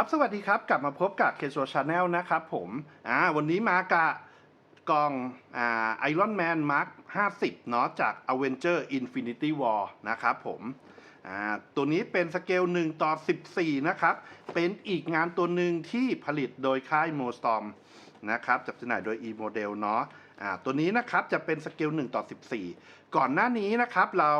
ครับสวัสดีครับ กลับมาพบกับเคโซชาแนลนะครับผมอ่าวันนี้มากะกล่องอ่าไอรอนแมนมาร์ค50เนาะจาก Avenger Infinity War นะครับผม ตัวนี้เป็นสเกล 1 ต่อ 14 นะครับ เป็นอีกงานตัวหนึ่งที่ผลิตโดยค่าย m o s t o r m นะครับจัดจำหน่ายโดย e-model เนาะตัวนี้นะครับจะเป็นสเกล 1 ต่อ 14 ก่อนหน้านี้นะครับเรา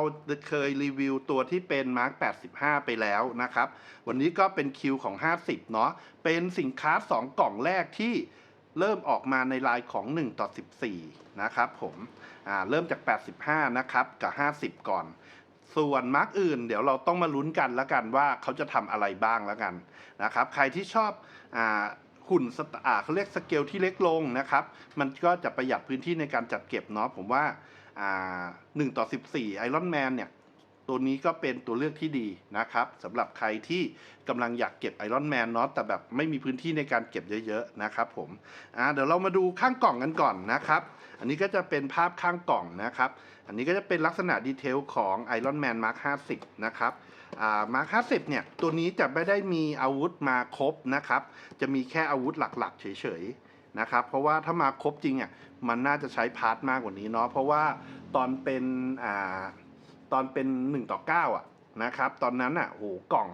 เคยรีวิวตัวที่เป็นมาร์ค85 ไปแล้วนะครับ วันนี้ก็เป็นคิวของ 50 เนาะเป็นสินค้า 2 กล่องแรกที่เริ่มออกมาในลายของ 1 ต่อ 14 นะครับผมเริ่มจาก 85 นะครับ กับ 50 ก่อน ส่วนมาร์กอื่น เดี๋ยวเราต้องมาลุ้นกันแล้วกันว่าเขาจะทำอะไรบ้างแล้วกันนะครับ ใครที่ชอบอ่าหุ่นสตอ่าเขาเรียกสเกลที่เล็กลงนะครับ มันก็จะประหยัดพื้นที่ในการจัดเก็บเนาะผมว่าอ่า1ต่อ 14ไอรอนแมนเนี่ย ตัวนี้ก็เป็นตัวเลือกที่ดีนะครับสำหรับใครที่กำลังอยากเก็บไอรอนแมนเนาะแต่แบบไม่มีพื้นที่ในการเก็บเยอะๆนะครับผมอ่าเดี๋ยวเรามาดูข้างกล่องกันก่อนนะครับ อันนี้ก็จะเป็นภาพข้างกล่องนะครับ อันนี้ก็จะเป็นลักษณะดีเทลของ Iron Man Mark 50 นะครับอ่า Mark 50เนี่ย ตัวนี้จะไม่ได้มีอาวุธมาครบนะครับ จะมีแค่อาวุธหลักๆ เฉยๆนะครับ เพราะว่าถ้ามาครบจริงอะมันน่าจะใช้พาร์ทมากกว่านี้เนาะเพราะว่าตอนเป็นอ่า ตอนเป็น 1 ต่อ 9 อะนะครับตอนนั้นอะโหกล่อง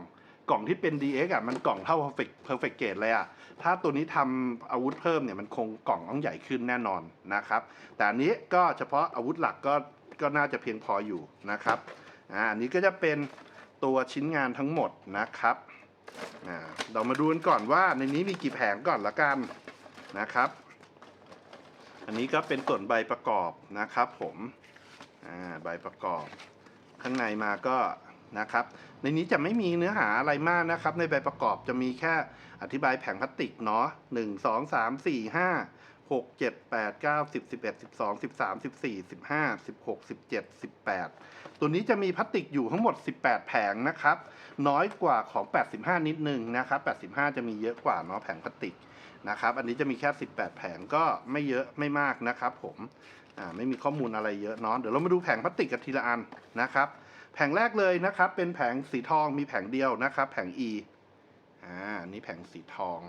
กล่องที่เป็น DX อะมันกล่องเท่า perfect perfect gate เลยอะถ้าตัวนี้ทำอาวุธเพิ่มเนี่ยมันคงกล่องต้องใหญ่ขึ้นแน่นอนนะครับ แต่อันนี้ก็เฉพาะอาวุธหลักก็ก็น่าจะเพียงพออยู่นะครับอ่าอันนี้ก็จะเป็นตัวชิ้นงานทั้งหมดนะครับอ่าเรามาดูกันก่อนว่าในนี้มีกี่แผงก่อนละกันนะครับ อันนี้ก็เป็นส่วนใบประกอบนะครับผมอ่าใบประกอบ ข้างในมาก็นะครับ ในนี้จะไม่มีเนื้อหาอะไรมากนะครับ ในใบประกอบจะมีแค่อธิบายแผงพลาสติกเนาะหนึ่งสองสามสี่ห้าหกเจ็ดแปดเก้าสิบสิบเอ็ดสิบสองสิบสามสิบสี่สิบห้าสิบหกสิบเจ็ดสิบแปดตัวนี้จะมีพลาสติกอยู่ทั้งหมดสิบแปดแผงนะครับ น้อยกว่าของ 85 นิดนึงนะครับ 85 จะมีเยอะกว่าเนาะแผงพลาสติกนะครับ อันนี้จะมีแค่ 18 แผงก็ไม่เยอะไม่มากนะครับ ผมอ่าไม่มีข้อมูลอะไรเยอะเนาะเดี๋ยวเรามาดูแผงพลาสติกกันทีละอันนะครับ แผงแรกเลยนะครับ เป็นแผงสีทองมีแผงเดียวนะครับ แผง E อ่าอันนี้แผงสีทอง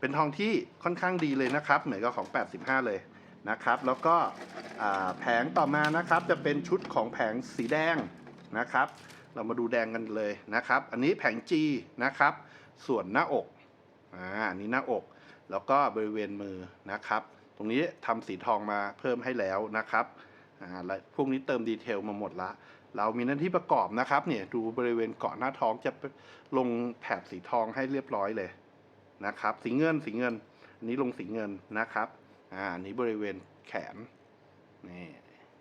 เป็นทองที่ค่อนข้างดีเลยนะครับ เหมือนกับของ 85 เลยนะครับ แล้วก็แผงต่อมานะครับจะเป็นชุดของแผงสีแดงนะครับ เรามาดูแดงกันเลยนะครับ อันนี้แผง G นะครับ ส่วนหน้าอกอ่าอันนี้หน้าอก แล้วก็บริเวณมือนะครับ ตรงนี้ทำสีทองมาเพิ่มให้แล้วนะครับอ่าและพวกนี้เติมดีเทลมาหมดละ เรามีหน้าที่ประกอบนะครับเนี่ยดูบริเวณเกาะหน้าท้องจะลงแถบสีทองให้เรียบร้อยเลยนะครับ สีเงินสีเงิน อันนี้ลงสีเงินนะครับอ่าอันนี้บริเวณแขนนี่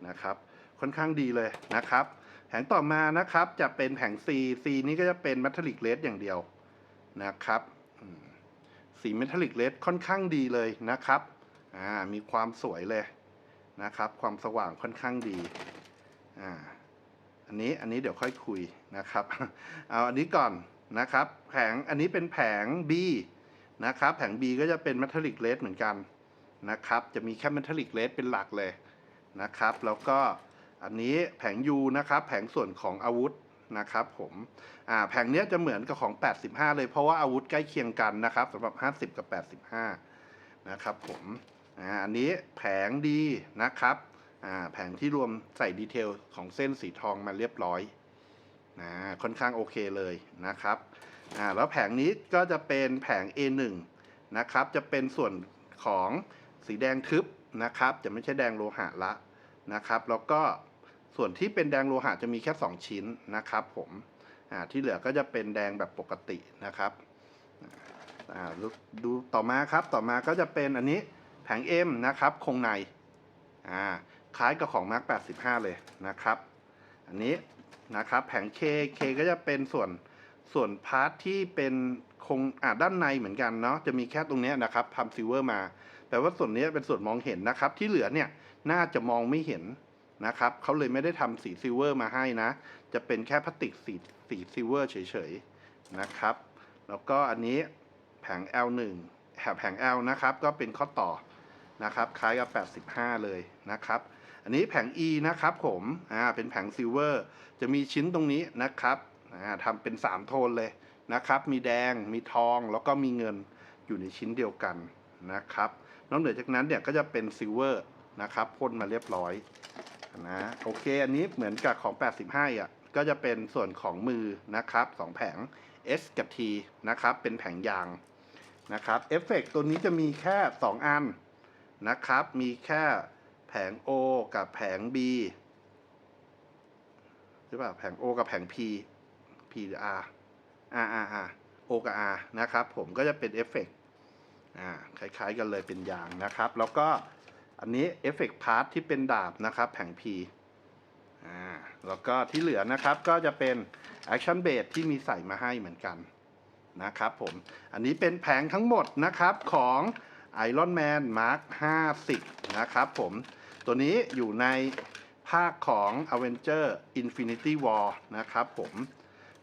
นะครับ ค่อนข้างดีเลยนะครับ แผงต่อมานะครับจะเป็นแผง C C นี้ก็จะเป็นมัทลิกเลสอย่างเดียวนะครับอืมสีเมทัลลิกเลสค่อนข้างดีเลยนะครับอ่ามีความสวยเลยนะครับ ความสว่างค่อนข้างดีอ่าอันนี้อันนี้เดี๋ยวค่อยคุยนะครับเอาอันนี้ก่อนนะครับ แผงอันนี้เป็นแผง B นะครับ แผง B ก็จะเป็น metallic red เหมือนกันนะครับ จะมีแค่ metallic red เป็นหลักเลยนะครับ แล้วก็ อันนี้แผง U นะครับแผงส่วนของอาวุธนะครับผมแผงเนี้ยจะเหมือนกับของ 85 เลยเพราะว่าอาวุธใกล้เคียงกันนะครับสำหรับ 50 กับ 85 นะครับผมอันนี้แผงดีนะครับแผงที่รวมใส่ดีเทลของเส้นสีทองมาเรียบร้อยนะค่อนข้างโอเคเลยนะครับแล้วแผงนี้ก็จะเป็นแผง A1 นะครับ จะเป็นส่วนของสีแดงทึบนะครับ จะไม่ใช่แดงโลหะละนะครับ แล้วก็ ส่วนที่เป็นแดงโลหะจะมีแค่ 2 ชิ้นนะครับผมที่เหลือก็จะเป็นแดงแบบปกตินะครับดูต่อมาครับต่อมาก็จะเป็นอันนี้แผง M นะครับคงในคล้ายกับของ Mark 85 เลยนะครับ อันนี้นะครับแผง K K ก็จะเป็นส่วนส่วนพาร์ทที่เป็นคงอ่าด้านในเหมือนกันเนาะจะมีแค่ตรงนี้นะครับทำซิลเวอร์มาแปลว่าส่วนนี้เป็นส่วนมองเห็นนะครับ ที่เหลือเนี่ยน่าจะมองไม่เห็น นะครับเขาเลยไม่ได้ทำสีซิลเวอร์มาให้นะ จะเป็นแค่พลาสติกสีสีซิลเวอร์เฉยๆนะครับ แล้วก็อันนี้แผง L1 แผง L นะครับ ก็เป็นข้อต่อนะครับคล้ายกับ 85 เลยนะครับ อันนี้แผง E นะครับผมอ่าเป็นแผงซิลเวอร์จะมีชิ้นตรงนี้นะครับอ่าทำเป็น 3 โทนเลยนะครับ มีแดงมีทองแล้วก็มีเงินอยู่ในชิ้นเดียวกันนะครับนอกเหนือจากนั้นเนี่ยก็จะเป็นซิลเวอร์นะครับพ่นมาเรียบร้อย นะโอเค อันนี้เหมือนกับของ 85อะก็จะเป็นส่วนของมือนะครับสองแผง S กับ T นะครับ เป็นแผงยางนะครับเอฟเฟกตัวนี้จะมีแค่ 2 อันนะครับ มีแค่แผง O กับแผง B หรือเปล่าแผง O กับแผง P P หรือ R R R R O กับ R นะครับ ผมก็จะเป็นเอฟเฟกอ่าคล้ายๆกันเลยเป็นยางนะครับ แล้วก็ อันนี้เอฟเฟกต์พาร์ทที่เป็นดาบนะครับแผง P อ่าแล้วก็ที่เหลือนะครับก็จะเป็น Action b a s ที่มีใส่มาให้เหมือนกันนะครับผม อันนี้เป็นแผงทั้งหมดนะครับของ Iron Man Mark 50 นะครับผม ตัวนี้อยู่ในภาคของ Avenger Infinity War นะครับผม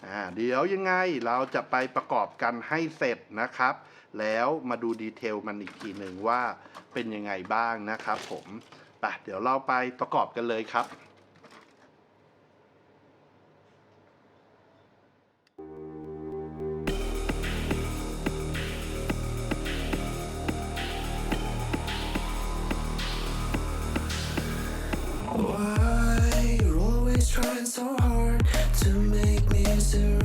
อ่าเดี๋ยวยังไงเราจะไปประกอบกันให้เสร็จนะครับ แล้วมาดูดีเทลมันอีกทีหนึ่งว่าเป็นยังไงบ้างนะครับผมไปเดี๋ยวเราไปประกอบกันเลยครับ Why you always trying so hard to make me surrender?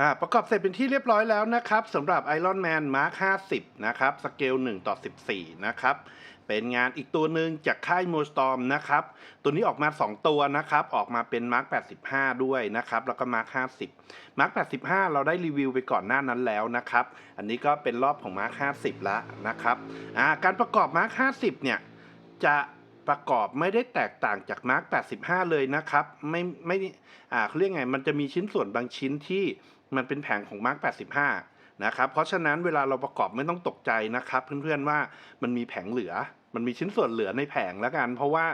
อ่าประกอบเสร็จเป็นที่เรียบร้อยแล้วนะครับสำหรับ Iron Man Mark 50 นะครับ สเกล 1 ต่อ 14 นะครับ เป็นงานอีกตัวหนึ่งจากค่าย m o s t o r m นะครับ ตัวนี้ออกมา 2 ตัวนะครับ ออกมาเป็น Mark 85 ด้วยนะครับ แล้วก็ Mark 50 Mark 85 เราได้รีวิวไปก่อนหน้านั้นแล้วนะครับ อันนี้ก็เป็นรอบของ Mark 50ล้วนะครับอ่าการประกอบ Mark 50 เนี่ย จะประกอบไม่ได้แตกต่างจาก Mark 85 เลยนะครับ ไม่ไม่อ่าเขาเรียกไง มันจะมีชิ้นส่วนบางชิ้นที่ มันเป็นแผงของ Mark 85 นะครับ เพราะฉะนั้นเวลาเราประกอบไม่ต้องตกใจนะครับ เพื่อนๆว่ามันมีแผงเหลือ มันมีชิ้นส่วนเหลือในแผงแล้วกัน เพราะว่า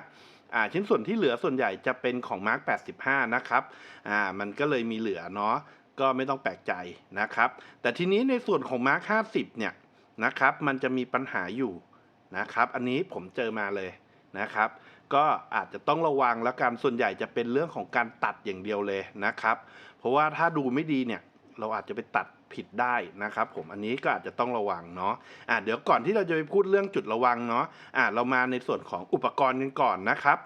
อ่าชิ้นส่วนที่เหลือส่วนใหญ่จะเป็นของ Mark 85 นะครับอ่ามันก็เลยมีเหลือเนาะก็ไม่ต้องแปลกใจนะครับ แต่ทีนี้ในส่วนของ Mark 50 เนี่ยนะครับ มันจะมีปัญหาอยู่นะครับ อันนี้ผมเจอมาเลยนะครับ ก็อาจจะต้องระวังแล้วกันส่วนใหญ่จะเป็นเรื่องของการตัดอย่างเดียวเลยนะครับ เพราะว่าถ้าดูไม่ดีเนี่ยเราอาจจะไปตัดผิดได้นะครับผมอันนี้ก็อาจจะต้องระวังเนาะอะเดี๋ยวก่อนที่เราจะไปพูดเรื่องจุดระวังเนาะอะเรามาในส่วนของอุปกรณ์กันก่อนนะครับ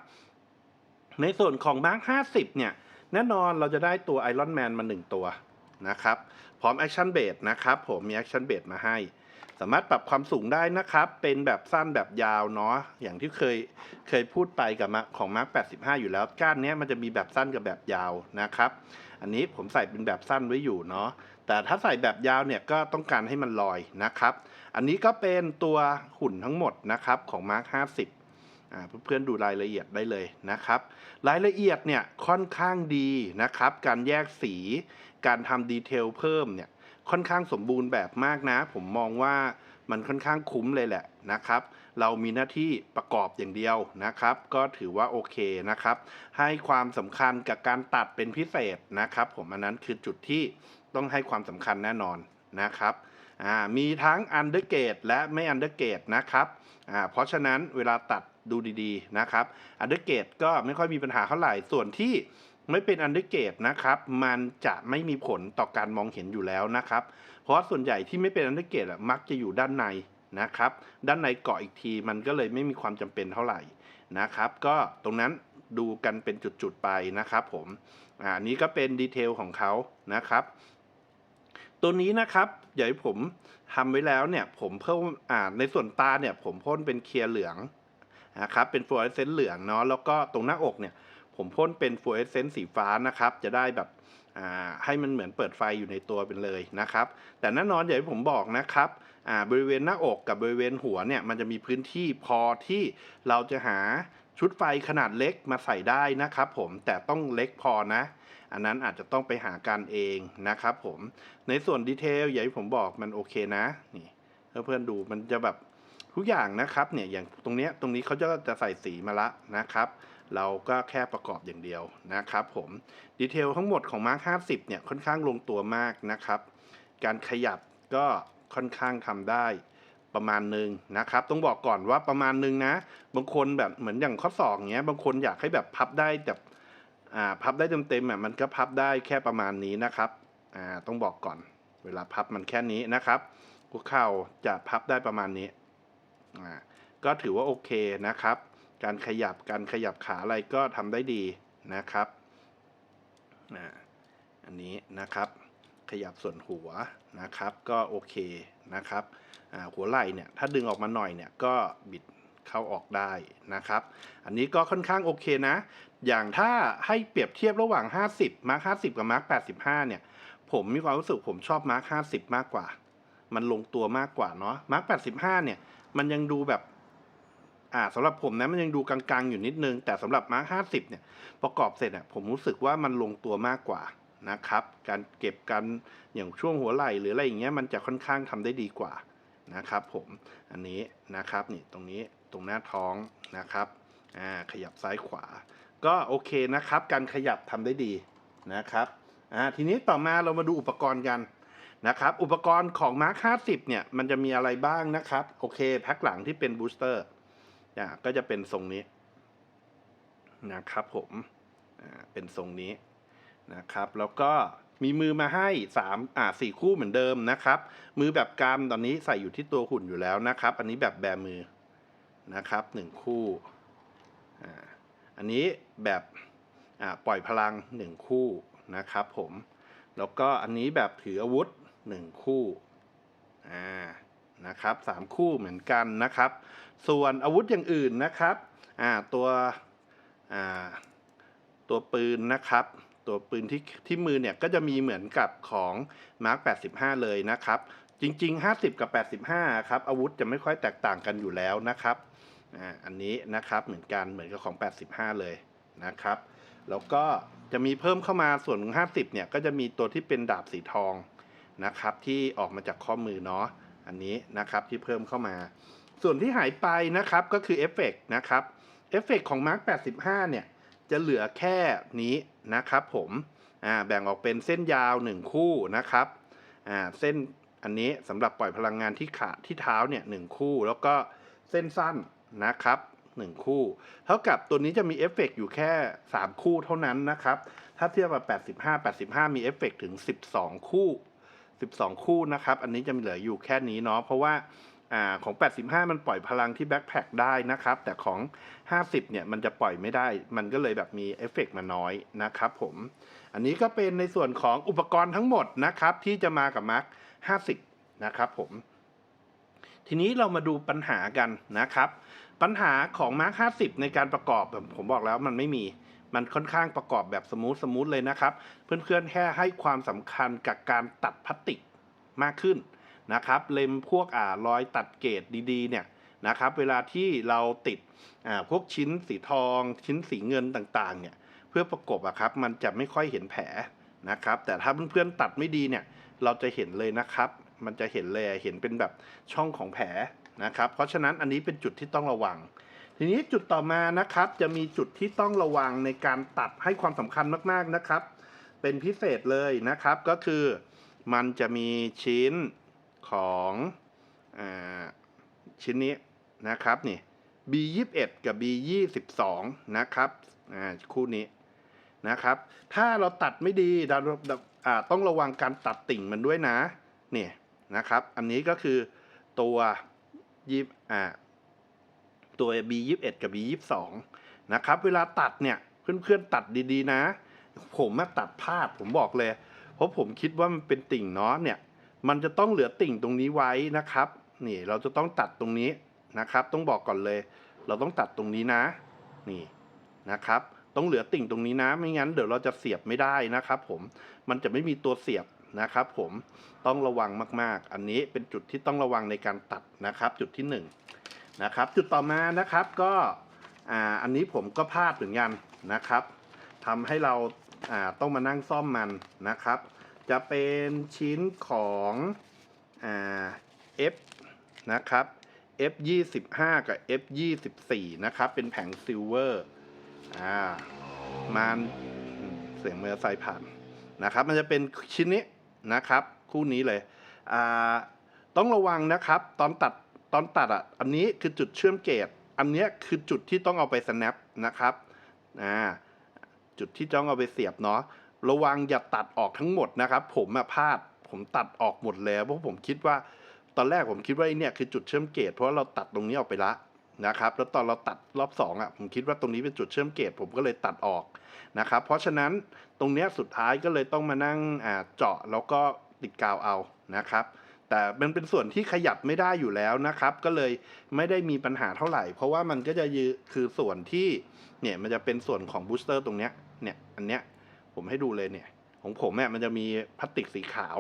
ในส่วนของมาร์ค50 เนี่ย แน่นอนเราจะได้ตัวไอรอนแมนมาหนึ่งตัวนะครับ พร้อมแอคชั่นเบสนะครับผมมีแอคชั่นเบสมาให้ สามารถปรับความสูงได้นะครับ เป็นแบบสั้นแบบยาวเนาะอย่างที่เคยเคยพูดไปกับของมาร์ค85 อยู่แล้วก้านเนี้ยมันจะมีแบบสั้นกับแบบยาวนะครับ อันนี้ผมใส่เป็นแบบสั้นไว้อยู่เนาะแต่ถ้าใส่แบบยาวเนี่ยก็ต้องการให้มันลอยนะครับ อันนี้ก็เป็นตัวหุ่นทั้งหมดนะครับของมาร์ค50เพื่อนๆดูรายละเอียดได้เลยนะครับ รายละเอียดเนี่ยค่อนข้างดีนะครับ การแยกสี การทำดีเทลเพิ่มเนี่ยค่อนข้างสมบูรณ์แบบมากนะ ผมมองว่ามันค่อนข้างคุ้มเลยแหละนะครับ เรามีหน้าที่ประกอบอย่างเดียวนะครับ ก็ถือว่าโอเคนะครับ ให้ความสำคัญกับการตัดเป็นพิเศษนะครับ ผมอันนั้นคือจุดที่ต้องให้ความสำคัญแน่นอนนะครับมีทั้งอันเดอร์เกตและไม่อันเดอร์เกตนะครับเพราะฉะนั้นเวลาตัดดูดีๆนะครับอันเดอร์เกตก็ไม่ค่อยมีปัญหาเท่าไหร่ส่วนที่ไม่เป็นอันเดอร์เกตนะครับมันจะไม่มีผลต่อการมองเห็นอยู่แล้วนะครับ เพราะส่วนใหญ่ที่ไม่เป็นอันเดอร์เกตมักจะอยู่ด้านใน นะครับ ด้านในเกาะอีกทีมันก็เลยไม่มีความจำเป็นเท่าไหร่นะครับ ก็ตรงนั้นดูกันเป็นจุดๆไปนะครับผมอ่าอันนี้ก็เป็นดีเทลของเขานะครับ ตัวนี้นะครับเดี๋ยวผมทำไว้แล้วเนี่ย ผมเพิ่มอ่าในส่วนตาเนี่ย ผมพ่นเป็นเคลียร์เหลืองนะครับเป็นฟลูออเรสเซนต์เหลืองเนาะแล้วก็ตรงหน้าอกเนี่ย ผมพ่นเป็นฟลูออเรสเซนต์สีฟ้านะครับ จะได้แบบอ่าให้มันเหมือนเปิดไฟอยู่ในตัวเป็นเลยนะครับ แต่แน่นอนอย่างที่ผมบอกนะครับ บริเวณหน้าอกกับบริเวณหัวเนี่ยมันจะมีพื้นที่พอที่เราจะหาชุดไฟขนาดเล็กมาใส่ได้นะครับผมแต่ต้องเล็กพอนะ อันนั้นอาจจะต้องไปหาการเองนะครับผมในส่วนดีเทลอย่างที่ผมบอกมันโอเคนะนี่เพื่อนๆดูมันจะแบบทุกอย่างนะครับเนี่ยอย่างตรงเนี้ยตรงนี้เขาจะจะใส่สีมาละนะครับ เราก็แค่ประกอบอย่างเดียวนะครับผมดีเทลทั้งหมดของมาร์ค50เนี่ยค่อนข้างลงตัวมากนะครับ การขยับก็ ค่อนข้างทำได้ประมาณหนึ่งนะครับ ต้องบอกก่อนว่าประมาณหนึ่งนะ บางคนแบบเหมือนอย่างข้อศอกเงี้ย บางคนอยากให้แบบพับได้แบบอ่าพับได้เต็มๆอะมันก็พับได้แค่ประมาณนี้นะครับอ่าต้องบอกก่อน เวลาพับมันแค่นี้นะครับหัวเข่าจะพับได้ประมาณนี้อ่าก็ถือว่าโอเคนะครับ การขยับการขยับขาอะไรก็ทำได้ดีนะครับอ่าอันนี้นะครับ ขยับส่วนหัวนะครับ ก็โอเคนะครับหัวไหล่เนี่ยถ้าดึงออกมาหน่อยเนี่ยก็บิดเข้าออกได้นะครับ อันนี้ก็ค่อนข้างโอเคนะ อย่างถ้าให้เปรียบเทียบระหว่าง 50 มาร์ค50 กับมาร์ค85 เนี่ย ผมมีความรู้สึกผมชอบมาร์ค50 มากกว่า มันลงตัวมากกว่าเนาะ มาร์ค85 เนี่ย มันยังดูแบบ อ่าสำหรับผมนะมันยังดูกลางๆอยู่นิดนึง แต่สำหรับมาร์ค50 เนี่ย ประกอบเสร็จเนี่ยผมรู้สึกว่ามันลงตัวมากกว่า นะครับ การเก็บกันอย่างช่วงหัวไหล่หรืออะไรอย่างเงี้ยมันจะค่อนข้างทำได้ดีกว่านะครับ ผมอันนี้นะครับนี่ตรงนี้ตรงหน้าท้องนะครับอ่าขยับซ้ายขวา ก็โอเคนะครับ การขยับทำได้ดีนะครับอ่าทีนี้ต่อมาเรามาดูอุปกรณ์กันนะครับ อุปกรณ์ของ Mark 50 เนี่ย มันจะมีอะไรบ้างนะครับ โอเค แพ็คหลังที่เป็นบูสเตอร์อ่าก็จะเป็นทรงนี้นะครับผมอ่าเป็นทรงนี้ นะครับ แล้วก็มีมือมาให้3อ่า4คู่เหมือนเดิมนะครับ มือแบบกามตอนนี้ใส่อยู่ที่ตัวหุ่นอยู่แล้วนะครับ อันนี้แบบแบมือนะครับหนึ่งคู่อ่าอันนี้แบบอ่าปล่อยพลังหนึ่งคู่นะครับผม แล้วก็อันนี้แบบถืออาวุธหนึ่งคู่อ่านะครับสามคู่เหมือนกันนะครับ ส่วนอาวุธอย่างอื่นนะครับอ่าตัวอ่าตัวปืนนะครับ ตัวปืนที่ที่มือเนี่ยก็จะมีเหมือนกับของ Mark 85 เลยนะครับ จริง ๆ 50 กับ 85 ครับ อาวุธจะไม่ค่อยแตกต่างกันอยู่แล้วนะครับอ่าอันนี้นะครับเหมือนกันเหมือนกับของ 85 เลยนะครับแล้วก็จะมีเพิ่มเข้ามาส่วนของ50 เนี่ยก็จะมีตัวที่เป็นดาบสีทองนะครับ ที่ออกมาจากข้อมือเนาะอันนี้นะครับที่เพิ่มเข้ามา ส่วนที่หายไปนะครับก็คือเอฟเฟกต์นะครับเอฟเฟกต์ของ Mark 85 เนี่ย จะเหลือแค่นี้นะครับผมแบ่งออกเป็นเส้นยาว 1 คู่นะครับเส้นอันนี้สำหรับปล่อยพลังงานที่ขาที่เท้าเนี่ยหนึ่งคู่ แล้วก็เส้นสั้นนะครับหนึ่งคู่ เท่ากับตัวนี้จะมีเอฟเฟกต์อยู่แค่ 3 คู่เท่านั้นนะครับ ถ้าเทียบกับ85 85 มีเอฟเฟกต์ถึง 12 คู่ 12 คู่นะครับ อันนี้จะเหลืออยู่แค่นี้เนาะเพราะว่า อ่าของ 85 มันปล่อยพลังที่แบ็คแพคได้นะครับ แต่ของ 50 เนี่ยมันจะปล่อยไม่ได้ มันก็เลยแบบมีเอฟเฟกต์มาน้อยนะครับผม อันนี้ก็เป็นในส่วนของอุปกรณ์ทั้งหมดนะครับ ที่จะมากับมาร์ค50 นะครับผม ทีนี้เรามาดูปัญหากันนะครับ ปัญหาของมาร์ค50 ในการประกอบแบบผมบอกแล้วมันไม่มีมันค่อนข้างประกอบแบบสมูทสมูทเลยนะครับ เพื่อนๆแค่ให้ความสำคัญกับการตัดพลาสติกมากขึ้น นะครับเลมพวกอ่ารอยตัดเกรดดีๆเนี่ยนะครับเวลาที่เราติดอ่าพวกชิ้นสีทอง ชิ้นสีเงินต่างๆเนี่ยเพื่อประกบอะครับมันจะไม่ค่อยเห็นแผลนะครับแต่ถ้าเพื่อนๆตัดไม่ดีเนี่ยเราจะเห็นเลยนะครับ มันจะเห็นเลยเห็นเป็นแบบช่องของแผลนะครับเพราะฉะนั้นอันนี้เป็นจุดที่ต้องระวัง ทีนี้จุดต่อมานะครับจะมีจุดที่ต้องระวังในการตัดให้ความสำคัญมากๆนะครับ เป็นพิเศษเลยนะครับก็คือมันจะมีชิ้น ของอชิ้นนี้นะครับนี่ B 2 1 กับ B 2 2 นะครับคู่นี้นะครับ ถ้าเราตัดไม่ดีเราต้องระวังการตัดติ่งมันด้วยนะนี่นะครับ อันนี้ก็คือตัวยีอ่าตัว B 2 1 กับ B 2 2 นะครับ เวลาตัดเนี่ยเพื่อนๆตัดดีๆนะ ผมมาตัดพลาดผมบอกเลย เพราะผมคิดว่ามันเป็นติ่งเนาะเนี่ย มันจะต้องเหลือติ่งตรงนี้ไว้นะครับ นี่เราจะต้องตัดตรงนี้นะครับ ต้องบอกก่อนเลย เราต้องตัดตรงนี้นะ นี่นะครับ ต้องเหลือติ่งตรงนี้นะ ไม่งั้นเดี๋ยวเราจะเสียบไม่ได้นะครับ ผม มันจะไม่มีตัวเสียบนะครับผมต้องระวังมากๆ อันนี้เป็นจุดที่ต้องระวังในการตัดนะครับ จุดที่หนึ่งนะครับ จุดต่อมานะครับก็อ่าอันนี้ผมก็พลาดเหมือนกันนะครับทำให้เราอ่าต้องมานั่งซ่อมมันนะครับ จะเป็นชิ้นของอ่า F นะครับ F 25กับ F 24นะครับ เป็นแผงซิลเวอร์อ่ามันเสียงเมื่อไซค์ผ่านนะครับ มันจะเป็นชิ้นนี้นะครับ คู่นี้เลยอ่าต้องระวังนะครับ ตอนตัดตอนตัดอะอันนี้คือจุดเชื่อมเกตอันนี้คือจุดที่ต้องเอาไป snap นะครับอ่าจุดที่ต้องเอาไปเสียบเนาะ ระวังอย่าตัดออกทั้งหมดนะครับ ผมอะพลาดผมตัดออกหมดแล้วเพราะผมคิดว่า ตอนแรกผมคิดว่าไอ้เนี่ยคือจุดเชื่อมเกตเพราะาเราตัดตรงนี้ออกไปละนะครับ แล้วตอนเราตัดรอบสองอะผมคิดว่าตรงนี้เป็นจุดเชื่อมเกตผมก็เลยตัดออกนะครับ เพราะฉะนั้นตรงเนี้ยสุดท้ายก็เลยต้องมานั่งเจาะแล้วก็ติดกาวเอานะครับ แต่มันเป็นส่วนที่ขยับไม่ได้อยู่แล้วนะครับ ก็เลยไม่ได้มีปัญหาเท่าไหร่ เพราะว่ามันก็จะยืคือส่วนที่เนี่ยมันจะเป็นส่วนของบูสเตอร์ตรงเนี้ยเนี่ยอันเนี้ย ผมให้ดูเลยเนี่ย ของผมเนี่ยมันจะมีพลาสติกสีขาว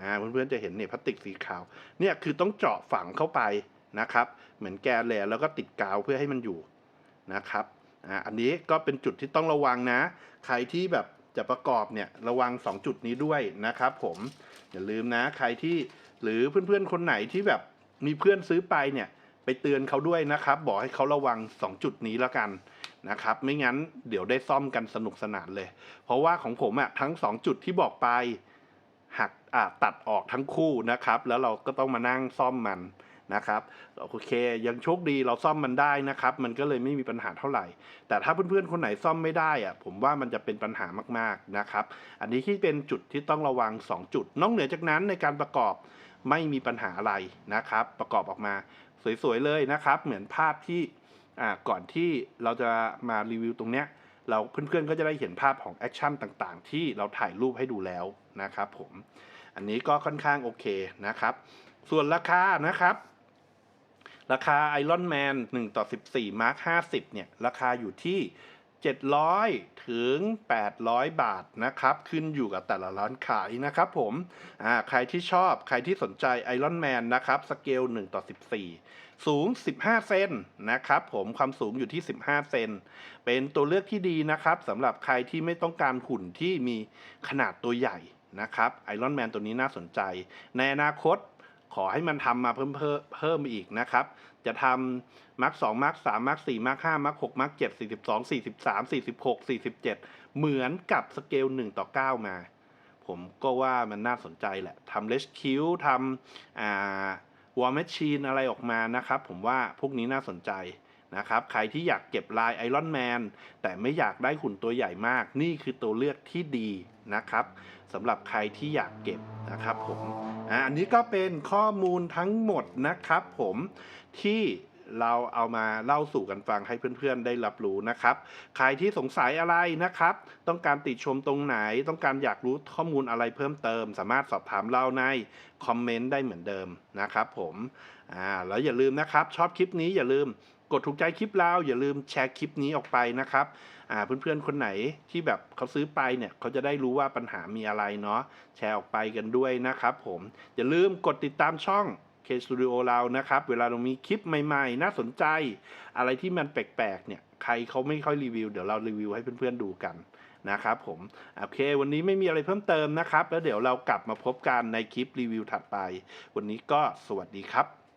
อ่าเพื่อนๆจะเห็นเนี่ยพลาสติกสีขาวเนี่ยคือต้องเจาะฝังเข้าไปนะครับ เหมือนแกนเลแล้วก็ติดกาวเพื่อให้มันอยู่นะครับอ่าอันนี้ก็เป็นจุดที่ต้องระวังนะ ใครที่แบบจะประกอบเนี่ยระวัง 2 จุดนี้ด้วยนะครับ ผมอย่าลืมนะ ใครที่หรือเพื่อนๆคนไหนที่แบบมีเพื่อนซื้อไปเนี่ย ไปเตือนเขาด้วยนะครับ บอกให้เขาระวัง 2 จุดนี้แล้วกัน นะครับไม่งั้นเดี๋ยวได้ซ่อมกันสนุกสนานเลย เพราะว่าของผมอะทั้ง 2 จุดที่บอกไปหักตัดออกทั้งคู่นะครับ แล้วเราก็ต้องมานั่งซ่อมมันนะครับโอเค ยังโชคดีเราซ่อมมันได้นะครับ มันก็เลยไม่มีปัญหาเท่าไหร่ แต่ถ้าเพื่อนๆคนไหนซ่อมไม่ได้อะผมว่ามันจะเป็นปัญหามากๆนะครับ อันนี้ที่เป็นจุดที่ต้องระวัง 2 จุด นอกเหนือจากนั้นในการประกอบไม่มีปัญหาอะไรนะครับ ประกอบออกมาสวยๆเลยนะครับ เหมือนภาพที่ อ่าก่อนที่เราจะมารีวิวตรงเนี้ยเราเพื่อนๆก็จะได้เห็นภาพของแอคชั่นต่างๆ ที่เราถ่ายรูปให้ดูแล้วนะครับผม อันนี้ก็ค่อนข้างโอเคนะครับ ส่วนราคานะครับ ราคา Iron Man 1 ต่อ 14 Mark 50 เนี่ย ราคาอยู่ที่ 700 ถึง 800 บาทนะครับ ขึ้นอยู่กับแต่ละร้านขายนะครับผมอ่าใครที่ชอบใครที่สนใจ Iron Man นะครับสเกล 1 ต่อ 14 สูง 15 เซนนะครับผมความสูงอยู่ที่ 15 เซนเป็นตัวเลือกที่ดีนะครับสำหรับใครที่ไม่ต้องการหุ่นที่มีขนาดตัวใหญ่นะครับไอรอนแมนตัวนี้น่าสนใจ ในอนาคต ขอให้มันทำมาเพิ่มเพิ่มเพิ่มอีกนะครับ จะทำมาร์คสองมาร์คสามมาร์คสี่มาร์คห้ามาร์คหกมาร์คเจ็ดสี่สิบสองสี่สิบสามสี่สิบหกสี่สิบเจ็ดเหมือนกับสเกลหนึ่งต่อเก้ามา ผมก็ว่ามันน่าสนใจแหละทำเลชคิวทำอ่าวอลแมชชีนอะไรออกมานะครับ ผมว่าพวกนี้น่าสนใจนะครับ ใครที่อยากเก็บลายไอรอนแมนแต่ไม่อยากได้หุ่นตัวใหญ่มาก นี่คือตัวเลือกที่ดี นะครับสำหรับใครที่อยากเก็บนะครับผมอันนี้ก็เป็นข้อมูลทั้งหมดนะครับผมที่เราเอามาเล่าสู่กันฟังให้เพื่อนๆได้รับรู้นะครับ ใครที่สงสัยอะไรนะครับ ต้องการติชมตรงไหน ต้องการอยากรู้ข้อมูลอะไรเพิ่มเติม สามารถสอบถามเราในคอมเมนต์ได้เหมือนเดิมนะครับผม อ่า แล้วอย่าลืมนะครับ ชอบคลิปนี้อย่าลืม กดถูกใจคลิปเราอย่าลืมแชร์คลิปนี้ออกไปนะครับอ่าเพื่อนๆคนไหนที่แบบเขาซื้อไปเนี่ยเขาจะได้รู้ว่าปัญหามีอะไรเนาะแชร์ออกไปกันด้วยนะครับผมอย่าลืมกดติดตามช่อง K Studio เรานะครับ เวลาเรามีคลิปใหม่ๆ น่าสนใจ อะไรที่มันแปลกๆเนี่ยใครเขาไม่ค่อยรีวิว เดี๋ยวเรารีวิวให้เพื่อนๆดูกันนะครับผมโอเค วันนี้ไม่มีอะไรเพิ่มเติมนะครับ แล้วเดี๋ยวเรากลับมาพบกันในคลิปรีวิวถัดไป วันนี้ก็สวัสดีครับ